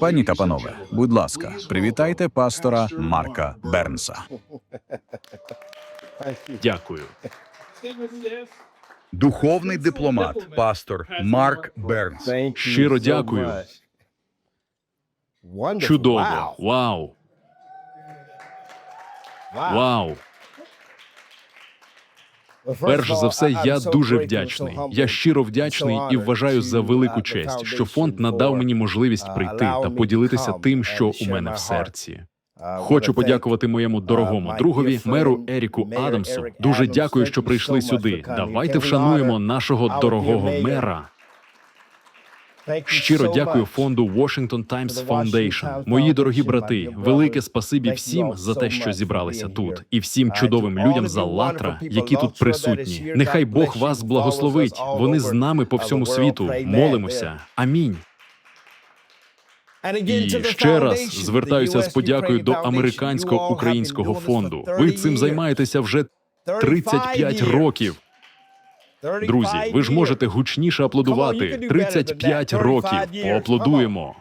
Пані та панове, будь ласка, привітайте пастора Марка Бернса. Дякую. Духовний дипломат, пастор Марк Бернс. Щиро дякую. Чудово. Вау. Вау. Перш за все, я дуже вдячний. Я щиро вдячний і вважаю за велику честь, що фонд надав мені можливість прийти та поділитися тим, що у мене в серці. Хочу подякувати моєму дорогому другові, меру Еріку Адамсу. Дуже дякую, що прийшли сюди. Давайте вшануємо нашого дорогого мера. Щиро дякую фонду Washington Times Foundation. Мої дорогі брати, велике спасибі всім за те, що зібралися тут, і всім чудовим людям за Латра, які тут присутні. Нехай Бог вас благословить. Вони з нами по всьому світу. Молимося. Амінь. І ще раз звертаюся з подякою до американського українського фонду. Ви цим займаєтеся вже 35 років. Друзі, ви ж можете гучніше аплодувати. 35 років. Поаплодуємо.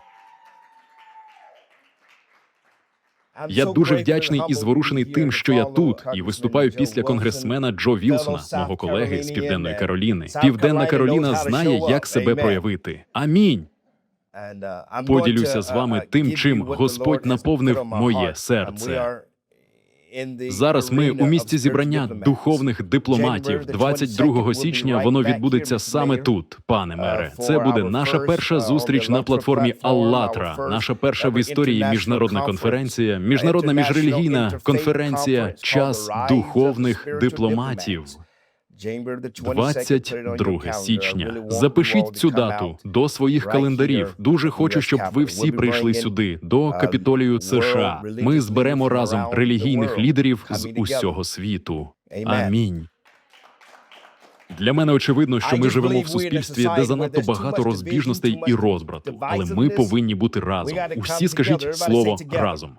Я дуже вдячний і зворушений тим, що я тут і виступаю після конгресмена Джо Вілсона, мого колеги з Південної Кароліни. Південна Кароліна знає, як себе проявити. Амінь. Поділюся з вами тим, чим Господь наповнив моє серце. Зараз ми у місці зібрання духовних дипломатів. 22 січня воно відбудеться саме тут, пане мере. Це буде наша перша зустріч на платформі Аллатра, наша перша в історії міжнародна конференція, міжнародна міжрелігійна конференція Час духовних дипломатів. 22 січня. Запишіть цю дату до своїх календарів. Дуже хочу, щоб ви всі прийшли сюди, до капітолію США. Ми зберемо разом релігійних лідерів з усього світу. Амінь. Для мене очевидно, що ми живемо в суспільстві, де занадто багато розбіжностей і розбрату, але ми повинні бути разом. Усі скажіть слово разом.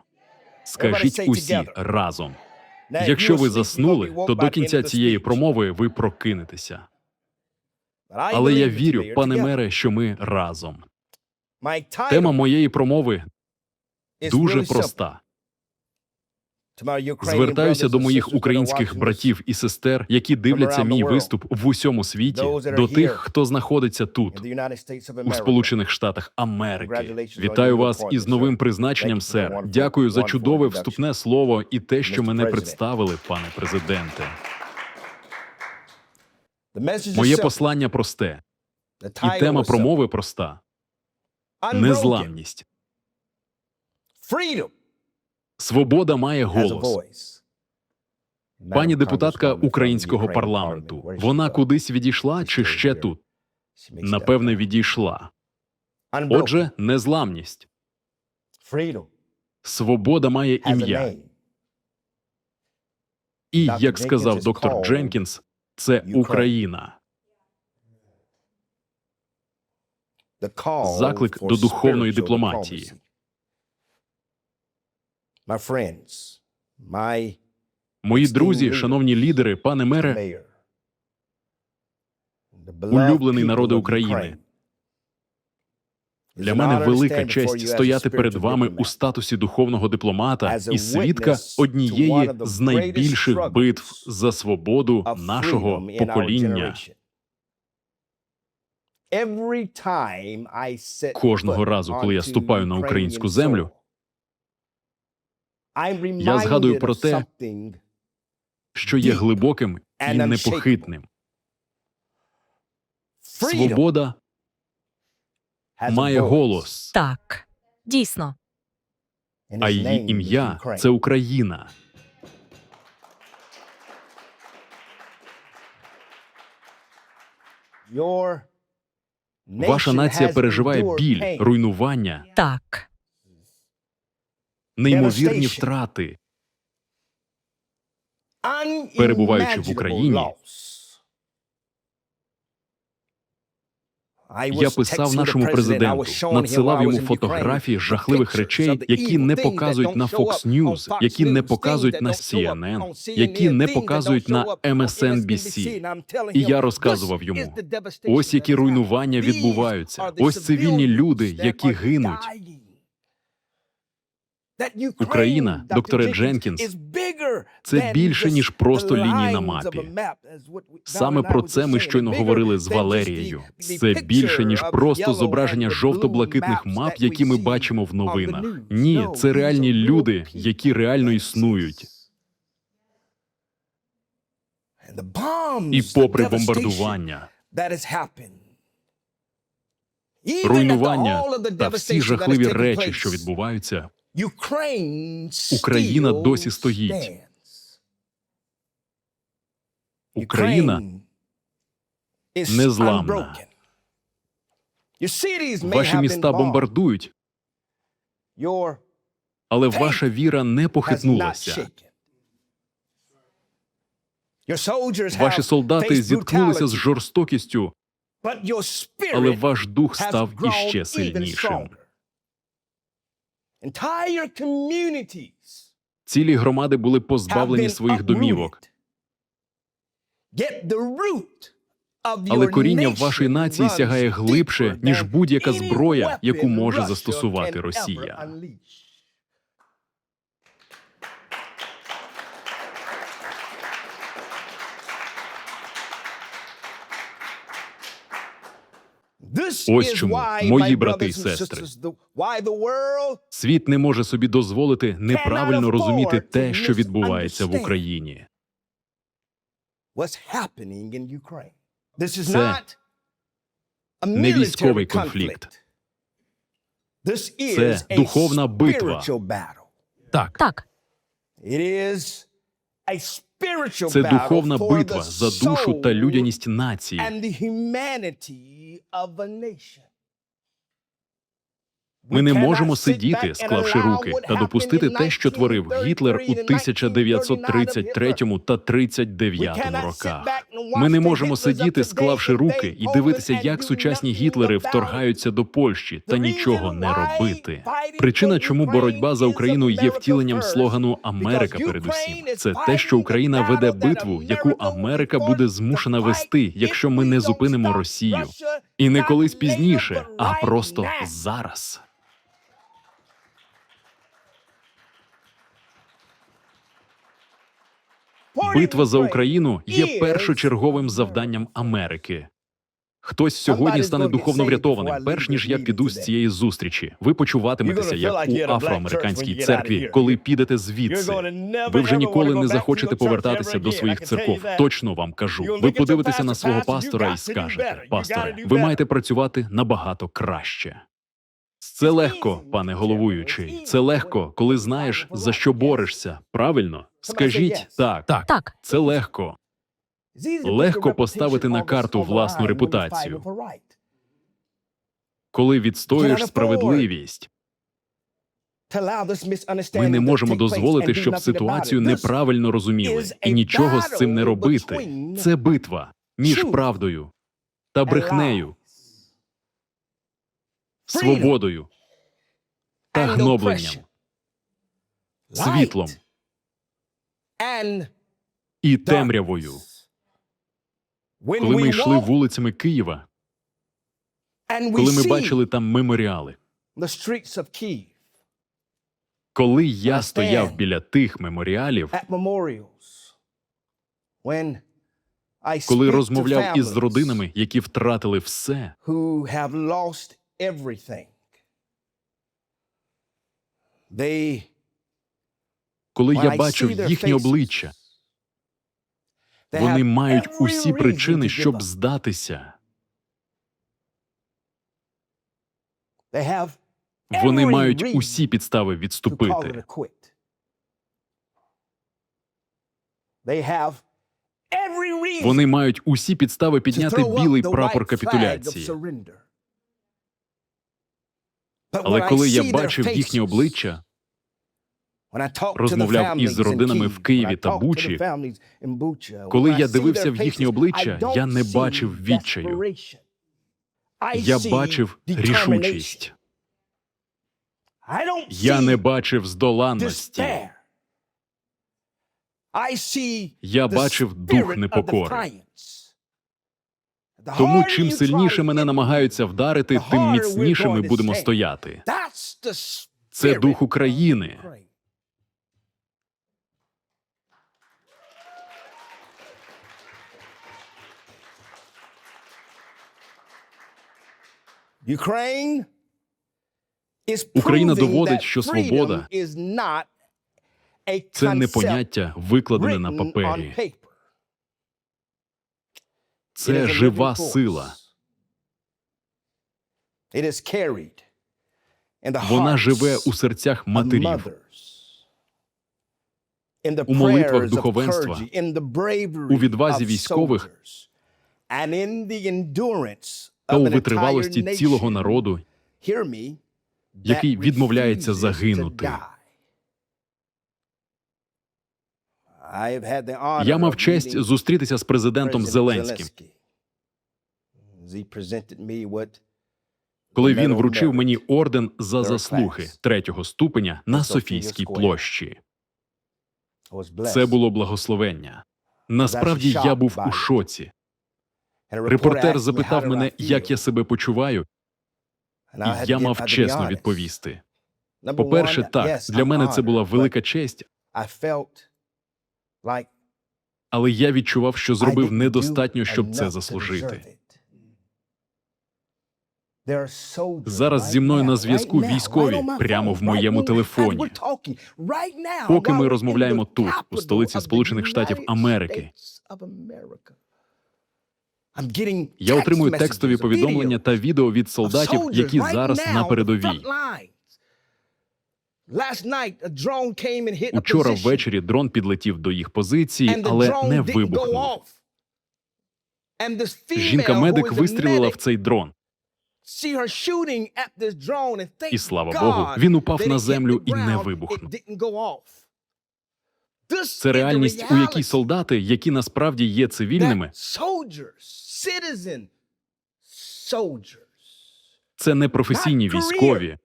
Скажіть усі разом. Якщо ви заснули, то до кінця цієї промови ви прокинетеся. Але я вірю, пане мере, що ми разом. Тема моєї промови дуже проста. Звертаюся до моїх українських братів і сестер, які дивляться мій виступ в усьому світі, до тих, хто знаходиться тут, у Сполучених Штатах Америки. Вітаю вас із новим призначенням, сер. Дякую за чудове вступне слово і те, що мене представили, пане президенте. Моє послання просте, і тема промови проста: незламність. Свобода має голос. Пані депутатка українського парламенту. Вона кудись відійшла чи ще тут? Напевне, відійшла. Отже, незламність. Свобода має ім'я. І, як сказав доктор Дженкінс, це Україна. Заклик до духовної дипломатії. Мої друзі, шановні лідери, пане мере, улюблений народи України. Для мене велика честь стояти перед вами у статусі духовного дипломата і свідка однієї з найбільших битв за свободу нашого покоління. Кожного разу, коли я ступаю на українську землю, Я згадую про те, що є глибоким і непохитним. Свобода має голос, Так, дійсно. а її ім'я це Україна. Ваша нація переживає біль, руйнування, Так. Неймовірні втрати. перебуваючи в Україні. Я писав нашому президенту, надсилав йому фотографії жахливих речей, які не показують на Fox News, які не показують на CNN, які не показують на MSNBC. І я розказував йому, ось які руйнування відбуваються, ось цивільні люди, які гинуть. Україна, докторе Дженкінс, це більше, ніж просто лінії на мапі. Саме про це ми щойно говорили з Валерією. Це більше, ніж просто зображення жовто-блакитних мап, які ми бачимо в новинах. Ні, це реальні люди, які реально існують. І попри бомбардування, руйнування та всі жахливі речі, що відбуваються, Україна досі стоїть. Україна незламна. Ваші міста бомбардують, але ваша віра не похитнулася. Ваші солдати зіткнулися з жорстокістю, але ваш дух став іще сильнішим. Цілі громади були позбавлені своїх домівок, але коріння вашої нації сягає глибше, ніж будь-яка зброя, яку може застосувати Росія. Ось чому, мої брати і сестри, Світ не може собі дозволити неправильно розуміти те, що відбувається в Україні. це не військовий конфлікт. Це духовна битва. Так, Так, це духовна битва за душу та людяність нації. Ми не можемо сидіти, склавши руки, та допустити те, що творив Гітлер у 1933 та 39 роках. Ми не можемо сидіти, склавши руки, і дивитися, як сучасні Гітлери вторгаються до Польщі та нічого не робити. Причина, чому боротьба за Україну є втіленням слогану Америка передусім, це те, що Україна веде битву, яку Америка буде змушена вести, якщо ми не зупинимо Росію. І не колись пізніше, а просто зараз. Битва за Україну є першочерговим завданням Америки. Хтось сьогодні стане духовно врятованим, перш ніж я піду з цієї зустрічі. Ви почуватиметеся як у афроамериканській церкві, коли підете звідси. Ви вже ніколи не захочете повертатися до своїх церков. Точно вам кажу. Ви подивитеся на свого пастора і скажете: пасторе, ви маєте працювати набагато краще. Це легко, пане головуючий. Це легко, коли знаєш за що борешся. Правильно? Скажіть так. Так, так. це легко. Легко поставити на карту власну репутацію. Коли відстоюєш справедливість, ми не можемо дозволити, щоб ситуацію неправильно розуміли і нічого з цим не робити. Це битва між правдою та брехнею, свободою та гнобленням, світлом і темрявою. Коли ми йшли вулицями Києва, коли ми бачили там меморіали, коли я стояв біля тих меморіалів, коли розмовляв із родинами, які втратили все, коли я бачив їхні обличчя, вони мають усі причини, щоб здатися. Вони мають усі підстави відступити. Вони мають усі підстави підняти білий прапор капітуляції. Але коли я бачив їхні обличчя, розмовляв із родинами в Києві та Бучі, коли я дивився в їхні обличчя, я не бачив відчаю. я бачив рішучість. Я не бачив здоланності. Я бачив дух непокори. Тому чим сильніше мене намагаються вдарити, тим міцніше ми будемо стояти. Це дух України. Україна доводить, що свобода Це не поняття, викладене на папері. Це жива сила. Вона живе у серцях матерів, у молитвах духовенства, у відвазі військових та у витривалості цілого народу, який відмовляється загинути. Я мав честь зустрітися з президентом Зеленським, коли він вручив мені орден за заслуги третього ступеня на Софійській площі. Це було благословення. Насправді я був у шоці. Репортер запитав мене, як я себе почуваю, і я мав чесно відповісти. По-перше, так, для мене це була велика честь, але я відчував, що зробив недостатньо, щоб це заслужити. Зараз зі мною на зв'язку військові прямо в моєму телефоні. Поки ми розмовляємо тут, у столиці Сполучених Штатів Америки, я отримую текстові повідомлення та відео від солдатів, які зараз на передовій. Учора ввечері дрон підлетів до їх позиції, але не вибухнув. Жінка-медик вистрілила в цей дрон, і слава Богу, він упав на землю і не вибухнув. Це реальність, у якій солдати, які насправді є цивільними, це не професійні військові.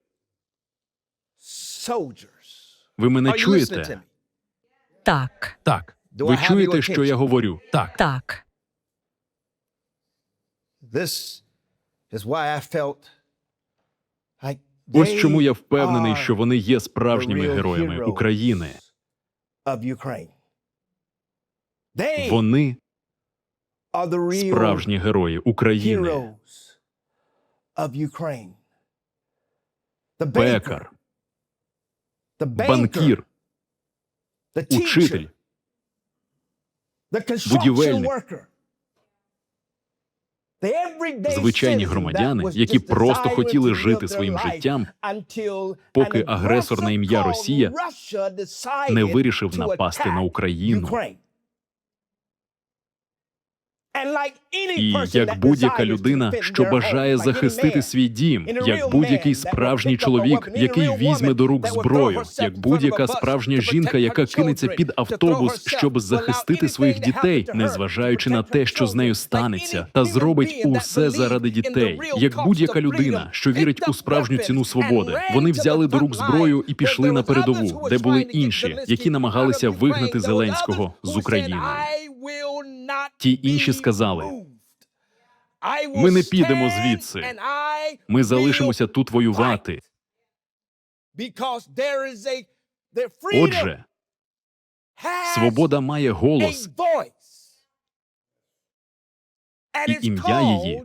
Ви мене чуєте? Так, Так. Ви чуєте, що я говорю? Так. так. Ось чому я впевнений, що вони є справжніми героями України. Вони справжні герої України. Пекар, банкір, учитель, будівельник. Звичайні громадяни, які просто хотіли жити своїм життям, поки агресор на ім'я Росія не вирішив напасти на Україну. І як будь-яка людина, що бажає захистити свій дім, як будь-який справжній чоловік, який візьме до рук зброю, як будь-яка справжня жінка, яка кинеться під автобус, щоб захистити своїх дітей, незважаючи на те, що з нею станеться, та зробить усе заради дітей, як будь-яка людина, що вірить у справжню ціну свободи, вони взяли до рук зброю і пішли на передову, де були інші, які намагалися вигнати Зеленського з України. Ті інші сказали: ми не підемо звідси. ми залишимося тут воювати. Отже, свобода має голос, і ім'я її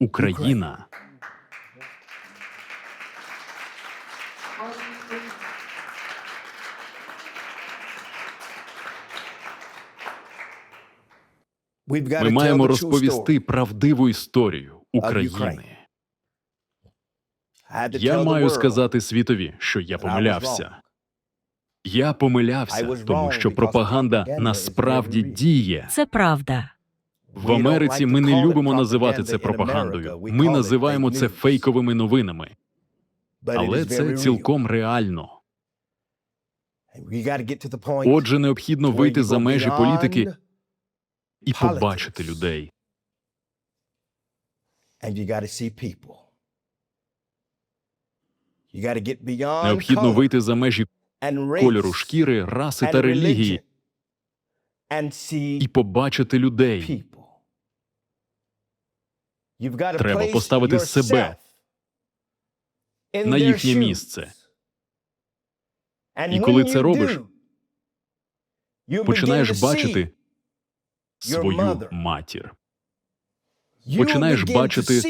Україна. Ми маємо розповісти правдиву історію України. Я маю сказати світові, що я помилявся. Я помилявся, тому що пропаганда насправді діє. Це правда. В Америці ми не любимо називати це пропагандою. Ми називаємо це фейковими новинами, але це цілком реально. Отже, необхідно вийти за межі політики і побачити людей. Необхідно вийти за межі кольору шкіри, раси та релігії і побачити людей. Треба поставити себе на їхнє місце. І коли це робиш, починаєш бачити свою матір, починаєш бачити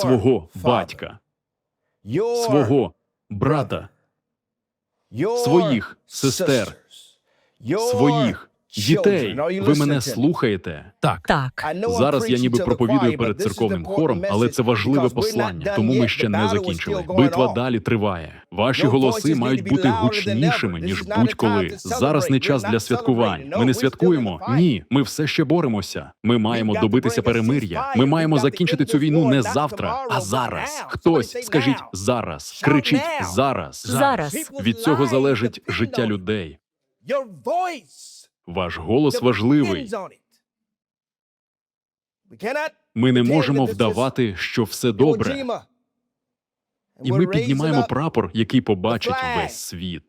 свого батька, свого брата, своїх сестер, своїх дітей. Ви мене слухаєте? Так. Так, Зараз я ніби проповідую перед церковним хором, але це важливе послання, тому ми ще не закінчили. Битва далі триває. Ваші голоси мають бути гучнішими ніж будь-коли. Зараз не час для святкувань. Ми не святкуємо. Ні, ми все ще боремося. Ми маємо добитися перемир'я. Ми маємо закінчити цю війну не завтра, а зараз. Хтось скажіть зараз, кричіть зараз. Зараз. від цього залежить життя людей. Ваш голос важливий. Ми не можемо вдавати, що все добре. І ми піднімаємо прапор, який побачить весь світ.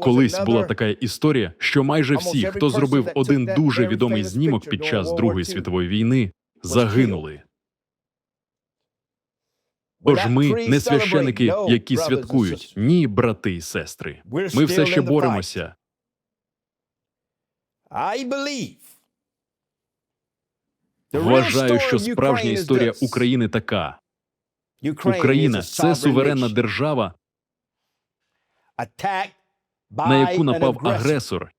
Колись була така історія, що майже всі, хто зробив один дуже відомий знімок під час Другої світової війни, загинули. Тож ми не священики, які святкують. Ні, брати і сестри. Ми все ще боремося. Вважаю, що справжня історія України така: Україна це суверенна держава, на яку напав агресор,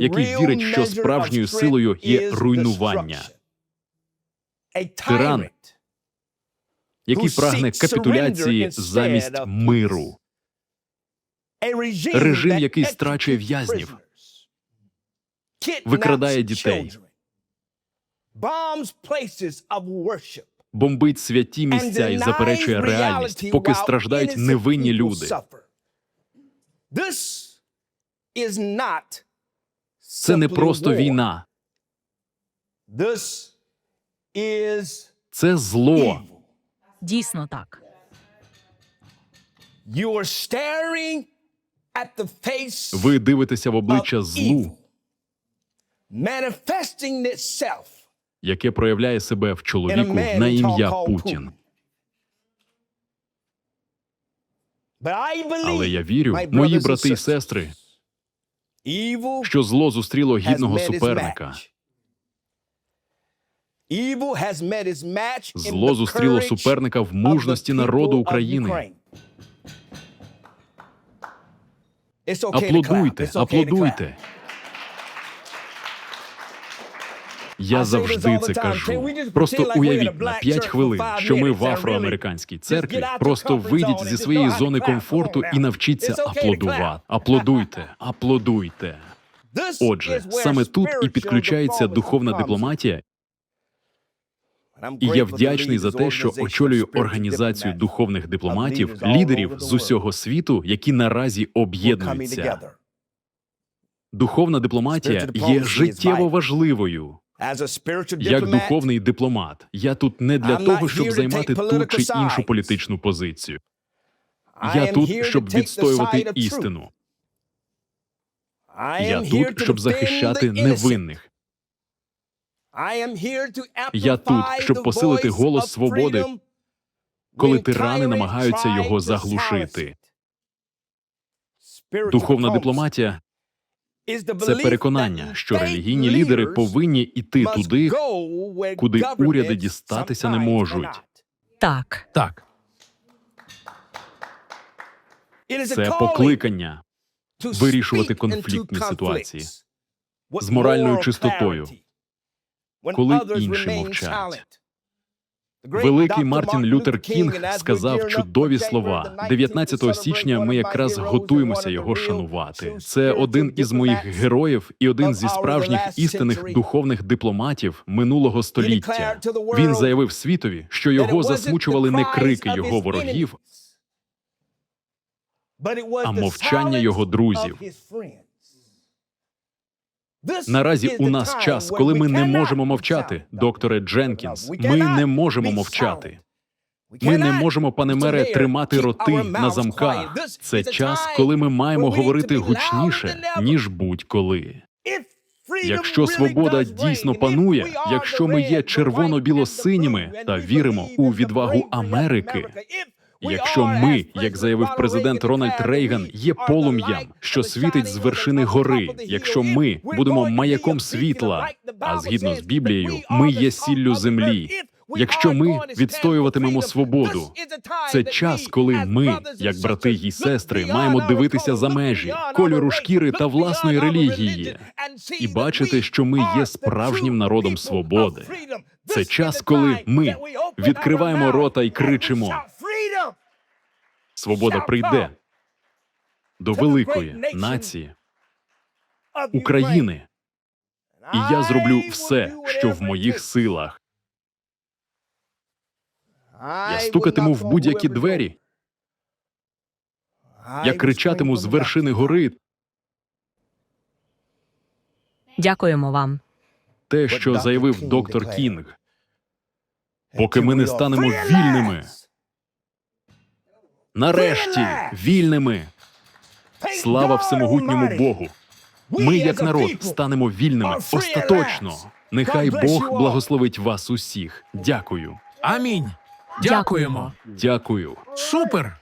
який вірить, що справжньою силою є руйнування. тиран, який прагне капітуляції замість миру. Режим, який страчує в'язнів, викрадає дітей, бомбить святі місця і заперечує реальність, поки страждають невинні люди. Це не просто війна, це зло. Дійсно так. Ви дивитеся в обличчя злу, яке проявляє себе в чоловіку на ім'я Путін. Але я вірю, мої брати і сестри, що зло зустріло гідного суперника. Зло зустріло суперника в мужності народу України. Аплодуйте, аплодуйте. Я завжди це кажу. Просто уявіть на 5 хвилин, що ми в афроамериканській церкві. Просто вийдіть зі своєї зони комфорту і навчіться аплодувати. Аплодуйте, аплодуйте. Отже, саме тут і підключається духовна дипломатія, і я вдячний за те, що очолюю організацію духовних дипломатів, лідерів з усього світу, які наразі об'єднуються. Духовна дипломатія є життєво важливою. Як духовний дипломат, я тут не для того, щоб займати ту чи іншу політичну позицію. Я тут, щоб відстоювати істину. Я тут, щоб захищати невинних. Я тут, щоб посилити голос свободи, коли тирани намагаються його заглушити. Духовна дипломатія це переконання, що релігійні лідери повинні йти туди, куди уряди дістатися не можуть. Так, Так, це покликання вирішувати конфліктні ситуації з моральною чистотою, коли інші мовчать. Великий Мартін Лютер Кінг сказав чудові слова. 19 січня ми якраз готуємося його шанувати. Це один із моїх героїв і один зі справжніх істинних духовних дипломатів минулого століття. Він заявив світові, що його засмучували не крики його ворогів, а мовчання його друзів. Наразі у нас час, коли ми не можемо мовчати, докторе Дженкінс. Ми не можемо мовчати. Ми не можемо, пане мере, тримати роти на замках. Це час, коли ми маємо говорити гучніше ніж будь-коли. Якщо свобода дійсно панує, якщо ми є червоно-біло-синіми та віримо у відвагу Америки, якщо ми, як заявив президент Рональд Рейган, є полум'ям, що світить з вершини гори, якщо ми будемо маяком світла, а згідно з Біблією, ми є сіллю землі. Якщо ми відстоюватимемо свободу, це час, коли ми, як брати й сестри, маємо дивитися за межі кольору шкіри та власної релігії і бачити, що ми є справжнім народом свободи. Це час, коли ми відкриваємо рота і кричимо: Свобода прийде до великої нації України, і я зроблю все, що в моїх силах. Я стукатиму в будь-які двері. Я кричатиму з вершини гори. Дякуємо вам. те, що заявив доктор Кінг. Поки ми не станемо вільними, нарешті вільними. Слава всемогутньому Богу. Ми, як народ, станемо вільними остаточно. Нехай Бог благословить вас усіх. Дякую. Амінь. Дякуємо. Дякую. Супер.